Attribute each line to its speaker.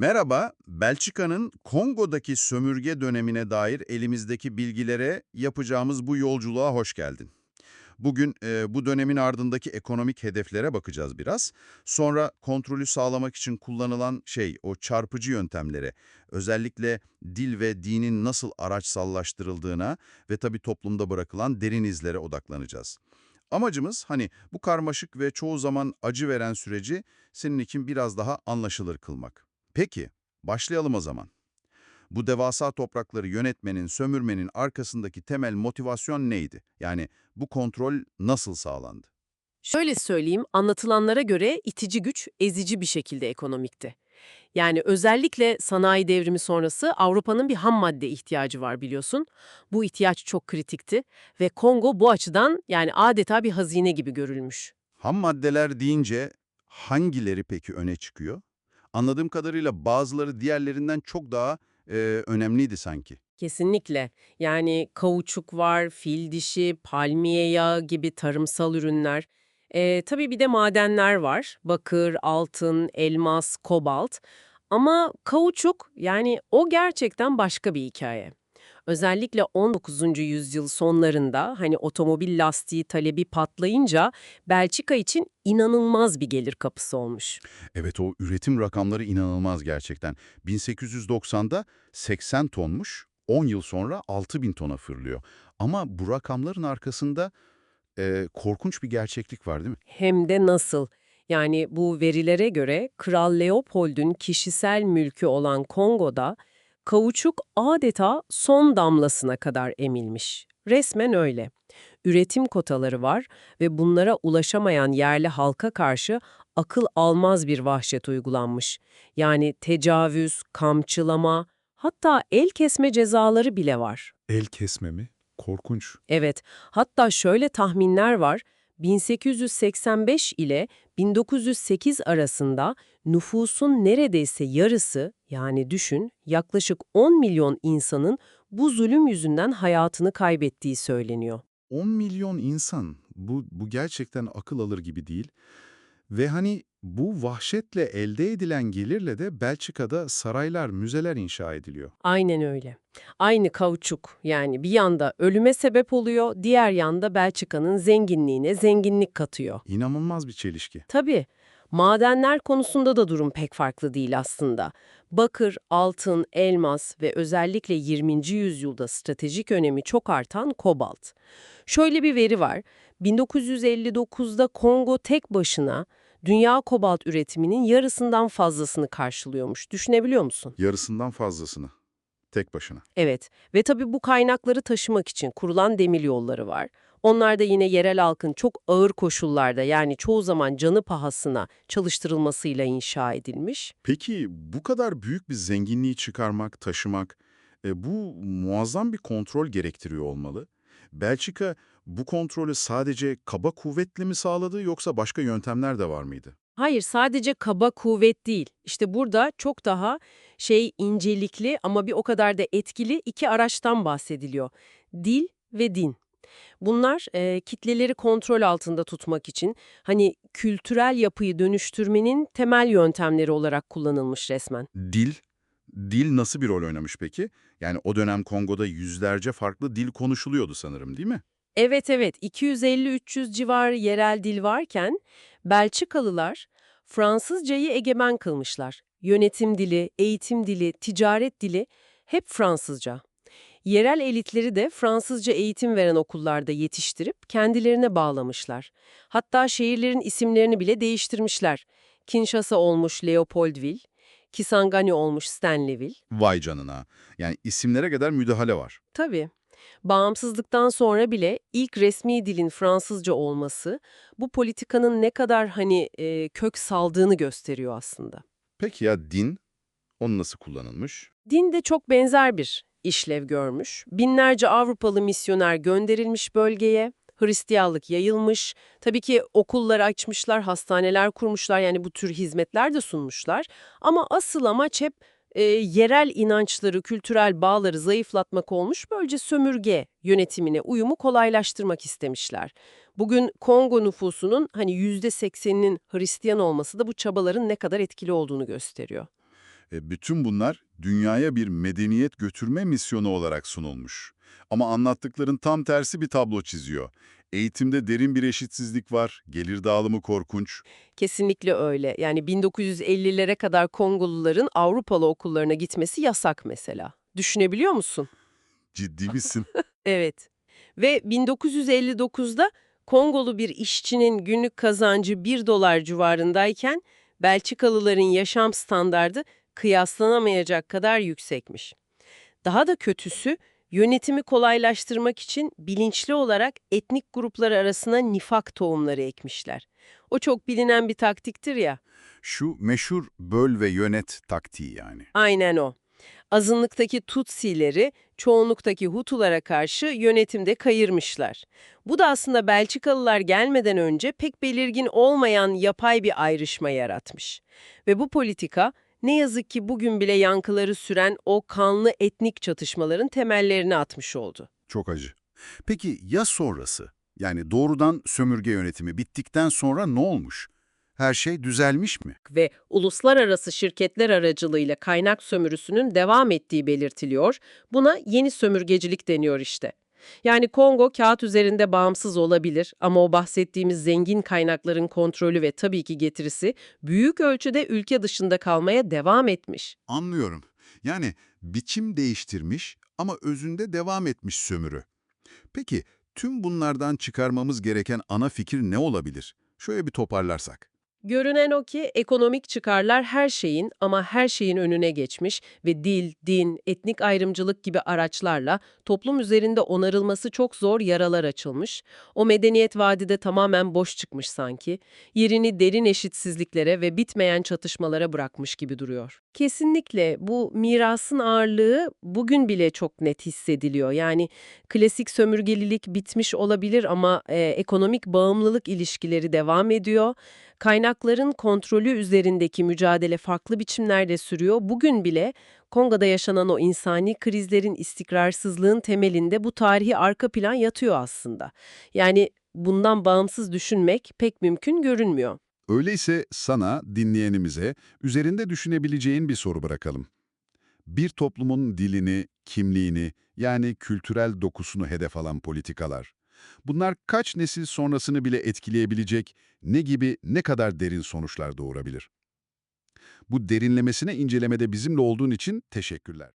Speaker 1: Merhaba, Belçika'nın Kongo'daki sömürge dönemine dair elimizdeki bilgilere yapacağımız bu yolculuğa hoş geldin. Bugün e, bu dönemin ardındaki ekonomik hedeflere bakacağız biraz. Sonra kontrolü sağlamak için kullanılan şey, o çarpıcı yöntemlere, özellikle dil ve dinin nasıl araçsallaştırıldığına ve tabii toplumda bırakılan derin izlere odaklanacağız. Amacımız hani bu karmaşık ve çoğu zaman acı veren süreci senin için biraz daha anlaşılır kılmak. Peki, başlayalım o zaman. Bu devasa toprakları yönetmenin, sömürmenin arkasındaki temel motivasyon neydi? Yani bu kontrol nasıl sağlandı?
Speaker 2: Şöyle söyleyeyim, anlatılanlara göre itici güç ezici bir şekilde ekonomikti. Yani özellikle sanayi devrimi sonrası Avrupa'nın bir ham madde ihtiyacı var biliyorsun. Bu ihtiyaç çok kritikti ve Kongo bu açıdan yani adeta bir hazine gibi görülmüş.
Speaker 1: Ham maddeler deyince hangileri peki öne çıkıyor? Anladığım kadarıyla bazıları diğerlerinden çok daha e, önemliydi sanki.
Speaker 2: Kesinlikle. Yani kauçuk var, fil dişi, palmiye yağı gibi tarımsal ürünler. Ee, tabii bir de madenler var. Bakır, altın, elmas, kobalt. Ama kauçuk yani o gerçekten başka bir hikaye. Özellikle 19. yüzyıl sonlarında hani otomobil lastiği talebi patlayınca Belçika için inanılmaz bir gelir kapısı olmuş.
Speaker 1: Evet o üretim rakamları inanılmaz gerçekten. 1890'da 80 tonmuş, 10 yıl sonra 6000 tona fırlıyor. Ama bu rakamların arkasında e, korkunç bir gerçeklik var değil mi?
Speaker 2: Hem de nasıl? Yani bu verilere göre Kral Leopold'un kişisel mülkü olan Kongo'da kauçuk adeta son damlasına kadar emilmiş. Resmen öyle. Üretim kotaları var ve bunlara ulaşamayan yerli halka karşı akıl almaz bir vahşet uygulanmış. Yani tecavüz, kamçılama, hatta el kesme cezaları bile var.
Speaker 3: El kesme mi? Korkunç.
Speaker 2: Evet, hatta şöyle tahminler var. 1885 ile 1908 arasında nüfusun neredeyse yarısı, yani düşün, yaklaşık 10 milyon insanın bu zulüm yüzünden hayatını kaybettiği söyleniyor.
Speaker 3: 10 milyon insan. Bu, bu gerçekten akıl alır gibi değil. Ve hani bu vahşetle elde edilen gelirle de Belçika'da saraylar, müzeler inşa ediliyor.
Speaker 2: Aynen öyle. Aynı kauçuk yani bir yanda ölüme sebep oluyor, diğer yanda Belçika'nın zenginliğine zenginlik katıyor.
Speaker 3: İnanılmaz bir çelişki.
Speaker 2: Tabii. Madenler konusunda da durum pek farklı değil aslında. Bakır, altın, elmas ve özellikle 20. yüzyılda stratejik önemi çok artan kobalt. Şöyle bir veri var. 1959'da Kongo tek başına dünya kobalt üretiminin yarısından fazlasını karşılıyormuş. Düşünebiliyor musun?
Speaker 3: Yarısından fazlasını. Tek başına.
Speaker 2: Evet ve tabii bu kaynakları taşımak için kurulan demir yolları var. Onlar da yine yerel halkın çok ağır koşullarda yani çoğu zaman canı pahasına çalıştırılmasıyla inşa edilmiş.
Speaker 3: Peki bu kadar büyük bir zenginliği çıkarmak, taşımak, e, bu muazzam bir kontrol gerektiriyor olmalı. Belçika bu kontrolü sadece kaba kuvvetle mi sağladı yoksa başka yöntemler de var mıydı?
Speaker 2: Hayır sadece kaba kuvvet değil. İşte burada çok daha şey incelikli ama bir o kadar da etkili iki araçtan bahsediliyor. Dil ve din. Bunlar e, kitleleri kontrol altında tutmak için hani kültürel yapıyı dönüştürmenin temel yöntemleri olarak kullanılmış resmen.
Speaker 1: Dil, dil nasıl bir rol oynamış peki? Yani o dönem Kongo'da yüzlerce farklı dil konuşuluyordu sanırım değil mi?
Speaker 2: Evet evet 250-300 civarı yerel dil varken Belçikalılar Fransızcayı egemen kılmışlar. Yönetim dili, eğitim dili, ticaret dili hep Fransızca. Yerel elitleri de Fransızca eğitim veren okullarda yetiştirip kendilerine bağlamışlar. Hatta şehirlerin isimlerini bile değiştirmişler. Kinshasa olmuş Leopoldville, Kisangani olmuş Stanleyville.
Speaker 1: Vay canına. Yani isimlere kadar müdahale var.
Speaker 2: Tabii. Bağımsızlıktan sonra bile ilk resmi dilin Fransızca olması bu politikanın ne kadar hani e, kök saldığını gösteriyor aslında.
Speaker 1: Peki ya din? Onu nasıl kullanılmış?
Speaker 2: Din de çok benzer bir işlev görmüş. Binlerce Avrupalı misyoner gönderilmiş bölgeye, Hristiyanlık yayılmış. Tabii ki okullar açmışlar, hastaneler kurmuşlar yani bu tür hizmetler de sunmuşlar. Ama asıl amaç hep e, yerel inançları, kültürel bağları zayıflatmak olmuş. Böylece sömürge yönetimine uyumu kolaylaştırmak istemişler. Bugün Kongo nüfusunun hani %80'inin Hristiyan olması da bu çabaların ne kadar etkili olduğunu gösteriyor.
Speaker 3: E, bütün bunlar dünyaya bir medeniyet götürme misyonu olarak sunulmuş. Ama anlattıkların tam tersi bir tablo çiziyor. Eğitimde derin bir eşitsizlik var, gelir dağılımı korkunç.
Speaker 2: Kesinlikle öyle. Yani 1950'lere kadar Kongoluların Avrupalı okullarına gitmesi yasak mesela. Düşünebiliyor musun?
Speaker 3: Ciddi misin?
Speaker 2: Evet. Ve 1959'da Kongolu bir işçinin günlük kazancı 1 dolar civarındayken Belçikalıların yaşam standardı kıyaslanamayacak kadar yüksekmiş. Daha da kötüsü yönetimi kolaylaştırmak için bilinçli olarak etnik gruplar arasına nifak tohumları ekmişler. O çok bilinen bir taktiktir ya.
Speaker 3: Şu meşhur böl ve yönet taktiği yani.
Speaker 2: Aynen o. Azınlıktaki Tutsileri çoğunluktaki Hutulara karşı yönetimde kayırmışlar. Bu da aslında Belçikalılar gelmeden önce pek belirgin olmayan yapay bir ayrışma yaratmış. Ve bu politika ne yazık ki bugün bile yankıları süren o kanlı etnik çatışmaların temellerini atmış oldu.
Speaker 3: Çok acı. Peki ya sonrası? Yani doğrudan sömürge yönetimi bittikten sonra ne olmuş? Her şey düzelmiş mi?
Speaker 2: ve uluslararası şirketler aracılığıyla kaynak sömürüsünün devam ettiği belirtiliyor. Buna yeni sömürgecilik deniyor işte. Yani Kongo kağıt üzerinde bağımsız olabilir ama o bahsettiğimiz zengin kaynakların kontrolü ve tabii ki getirisi büyük ölçüde ülke dışında kalmaya devam etmiş.
Speaker 3: Anlıyorum. Yani biçim değiştirmiş ama özünde devam etmiş sömürü. Peki tüm bunlardan çıkarmamız gereken ana fikir ne olabilir? Şöyle bir toparlarsak.
Speaker 2: Görünen o ki ekonomik çıkarlar her şeyin ama her şeyin önüne geçmiş ve dil, din, etnik ayrımcılık gibi araçlarla toplum üzerinde onarılması çok zor yaralar açılmış. O medeniyet vadide tamamen boş çıkmış sanki. Yerini derin eşitsizliklere ve bitmeyen çatışmalara bırakmış gibi duruyor. Kesinlikle bu mirasın ağırlığı bugün bile çok net hissediliyor. Yani klasik sömürgelilik bitmiş olabilir ama e, ekonomik bağımlılık ilişkileri devam ediyor. Kaynakların kontrolü üzerindeki mücadele farklı biçimlerde sürüyor. Bugün bile Kongo'da yaşanan o insani krizlerin istikrarsızlığın temelinde bu tarihi arka plan yatıyor aslında. Yani bundan bağımsız düşünmek pek mümkün görünmüyor.
Speaker 3: Öyleyse sana, dinleyenimize, üzerinde düşünebileceğin bir soru bırakalım. Bir toplumun dilini, kimliğini, yani kültürel dokusunu hedef alan politikalar. Bunlar kaç nesil sonrasını bile etkileyebilecek, ne gibi, ne kadar derin sonuçlar doğurabilir? Bu derinlemesine incelemede bizimle olduğun için teşekkürler.